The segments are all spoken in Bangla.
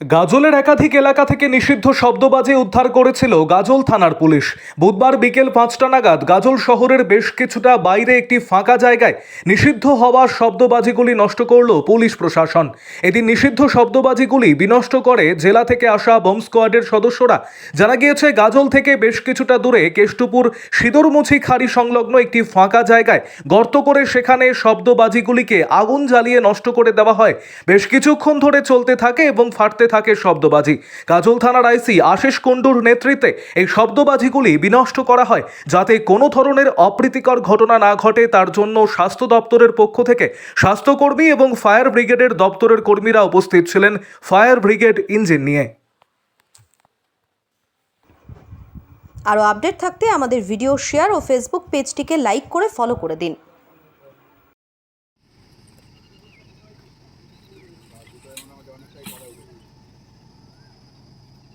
গাজলের একাধিক এলাকা থেকে নিষিদ্ধ শব্দবাজি উদ্ধার করেছিল গাজল থানার পুলিশ। বুধবার বিকেল পাঁচটা নাগাদ গাজল শহরের বেশ কিছুটা বাইরে একটি ফাঁকা জায়গায় নিষিদ্ধ হওয়া শব্দবাজিগুলি নষ্ট করল পুলিশ প্রশাসন। এদিন নিষিদ্ধ শব্দবাজিগুলি বিনষ্ট করে জেলা থেকে আসা বোম স্কোয়াডের সদস্যরা জানা গিয়েছে, গাজল থেকে বেশ কিছুটা দূরে কেষ্টপুর সিঁদুরমুছি খাড়ি সংলগ্ন একটি ফাঁকা জায়গায় গর্ত করে সেখানে শব্দবাজিগুলিকে আগুন জ্বালিয়ে নষ্ট করে দেওয়া হয়। বেশ কিছুক্ষণ ধরে চলতে থাকে এবং ফাটতে থাকে। শব্দবাজি। কাজল থানার আইসি আশিস কুণ্ডুর নেতৃত্বে এই শব্দবাজিগুলি বিনষ্ট করা হয় যাতে কোনো ধরনের অপ্রীতিকর ঘটনা না ঘটে। তার জন্য স্বাস্থ্য দপ্তরের পক্ষ থেকে স্বাস্থ্যকর্মী এবং ফায়ার ব্রিগেডের দপ্তরের কর্মীরা উপস্থিত ছিলেন ফায়ার ব্রিগেড ইঞ্জিন নিয়ে। আরও আপডেট থাকতে আমাদের ভিডিও শেয়ার ও ফেসবুক পেজটিকে লাইক করে ফলো করে দিন।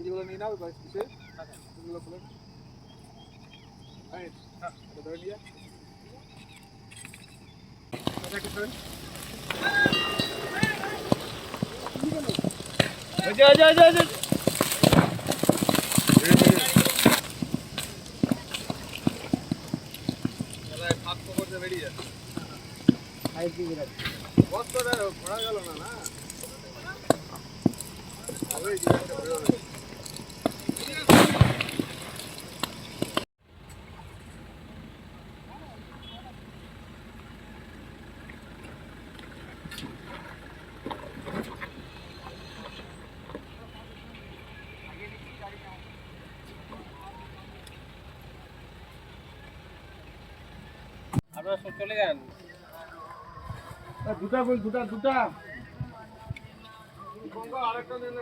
চিঠিগুলো নিয়ে নাও এবার কিসে চিঠিগুলো খুলে হ্যাঁ এটা ধরে নিয়ে এটা কি ধরে যা যা যা যা ফাঁক করতে বেরিয়ে বস্তাটা পড়া গেল না না আপনারা সব চলে যান। দুটা বল দুটা দুটা। আরেকটা নেন